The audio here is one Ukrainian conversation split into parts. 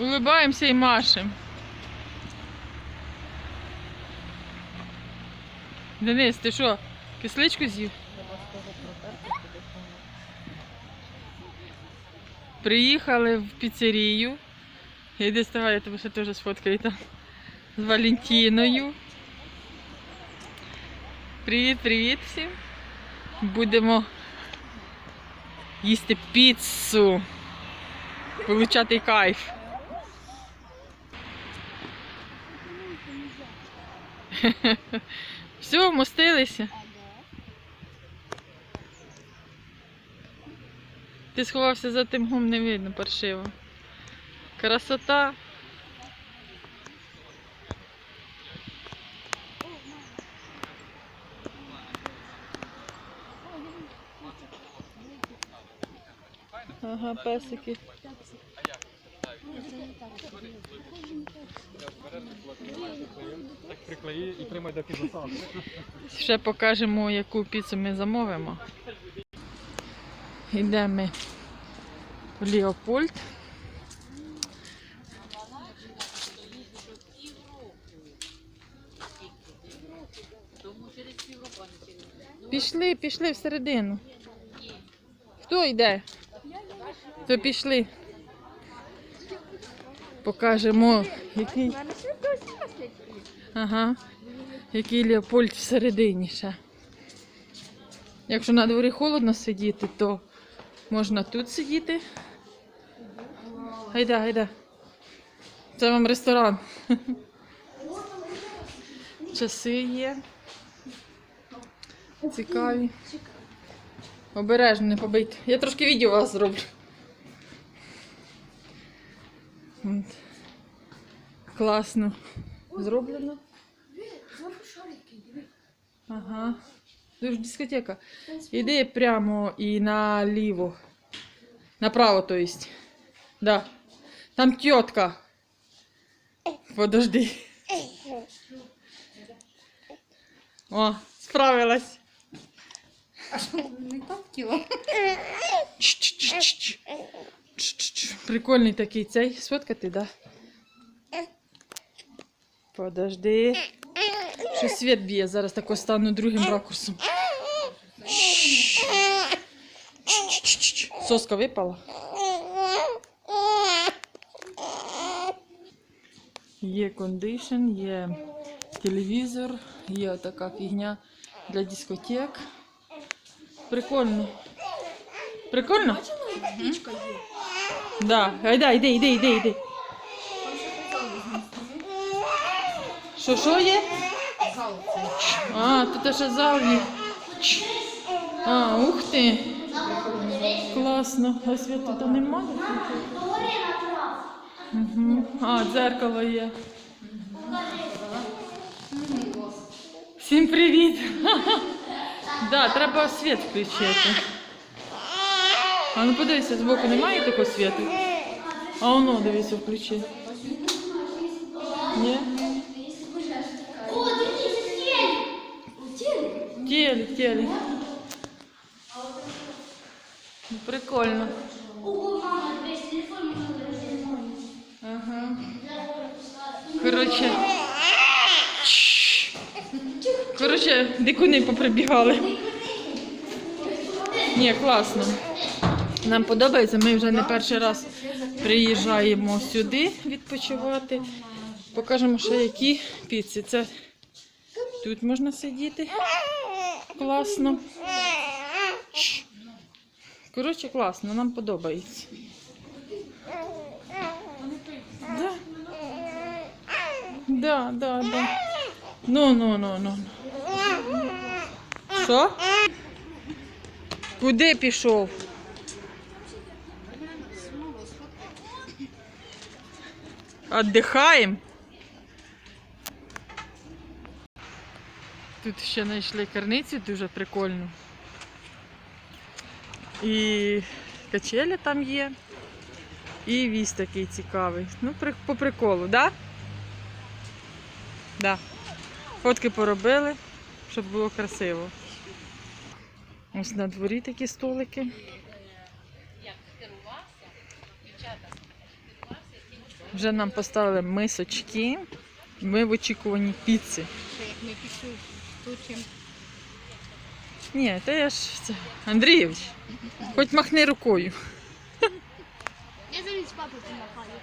Улыбаємося і машем. Денис, ти що, кисличку з'їв? Приїхали в піцерію. Іди ставай, я тебе ще теж сфоткаю там. З Валентіною. Привіт, привіт всім. Будемо їсти піцу. Получати кайф. Все, мостилися. Ти сховався за тим гум, не видно паршиво. Красота. Ага, песики. Так приклеї і тримай доки засад. Ще покажемо, яку піцу ми замовимо. Йдемо в Леопольд. Пішли, пішли всередину. Хто йде? То пішли. Покажемо, який. Ага. Який Леопольд всередині ще. Якщо на дворі холодно сидіти, то можна тут сидіти. Гайда, гайда. Це вам ресторан. Часи є. Цікаві. Обережно не побийте. Я трошки відео вас зроблю. Класно зроблено. Ага. Дуже дискотека. Іди прямо і наліво. Направо, то есть. Да. Там тетка. Подожди. О, справилась. А що не. Ч-ч-ч. Прикольний такий цей. Сфоткати, да? Подожди. Що світ б'є, зараз тако стану другим ракурсом. Соска випала. Є кондишн, є телевізор, є така фігня для дискотек. Прикольно. Прикольно? Є. Да. Гайда, йди, йди, йди, йди. Що, що є? А, тут ще є. А, ух ти. Класно. А світу там немає? А, дзеркало є. Всім привіт! Да, треба світ включити. А ну подивися, збоку немає такого світу? А воно, дивися, включи. Ні? О, дивіться, телек. Ну, Прикольно. Ага. Коротше. Чш. Дикуни поприбігали. Ні, класно. Нам подобається, ми вже не перший раз приїжджаємо сюди відпочивати. Покажемо ще які піци. Це тут можна сидіти. Класно. Коротше, класно, нам подобається. Да. Да, да, да. Ну, ну, ну, ну. Що? Куди пішов? Отдихаємо. Тут ще знайшли карницю дуже прикольну. І качелі там є. І віз такий цікавий. Ну, по приколу, да? Да. Фотки поробили, щоб було красиво. Ось на дворі такі столики. Вже нам поставили мисочки. Ми в очікуванні піци. Як ми піцу тучимо. Ні, та я ж це. Андрійович, хоч махни рукою. Я зараз з папою помахаю.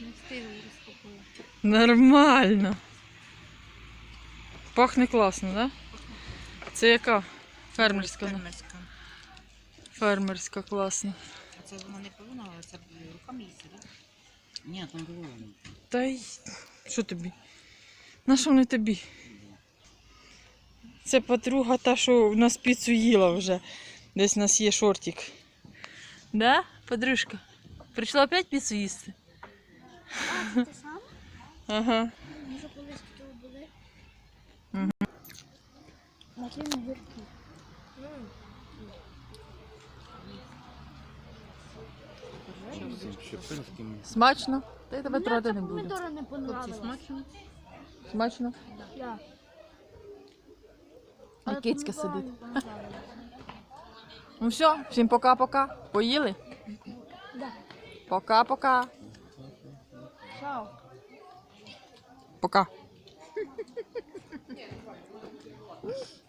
Не встигли розпакувати. Нормально. Пахне класно, так? Да? Це яка? Фермерська. Фермерська. Фермерська, класна. А це вона не повинна, але це руками їсти, так? Ні, там було. Та й що тобі? На що вони тобі? Це подруга та, що в нас піцу їла вже. Десь у нас є шортик. Да, подружка? Прийшла опять піцу їсти? А, це ти сам? Ага. Може колись тут були? Мгм. Матвій гірки. Смачно? Та я тебе трогати не буду. Помідори не понравилось. Смачно? Да. А кицька сидить. Ну все, всім пока-пока. Поїли? Да. Пока-пока. Чао. Пока.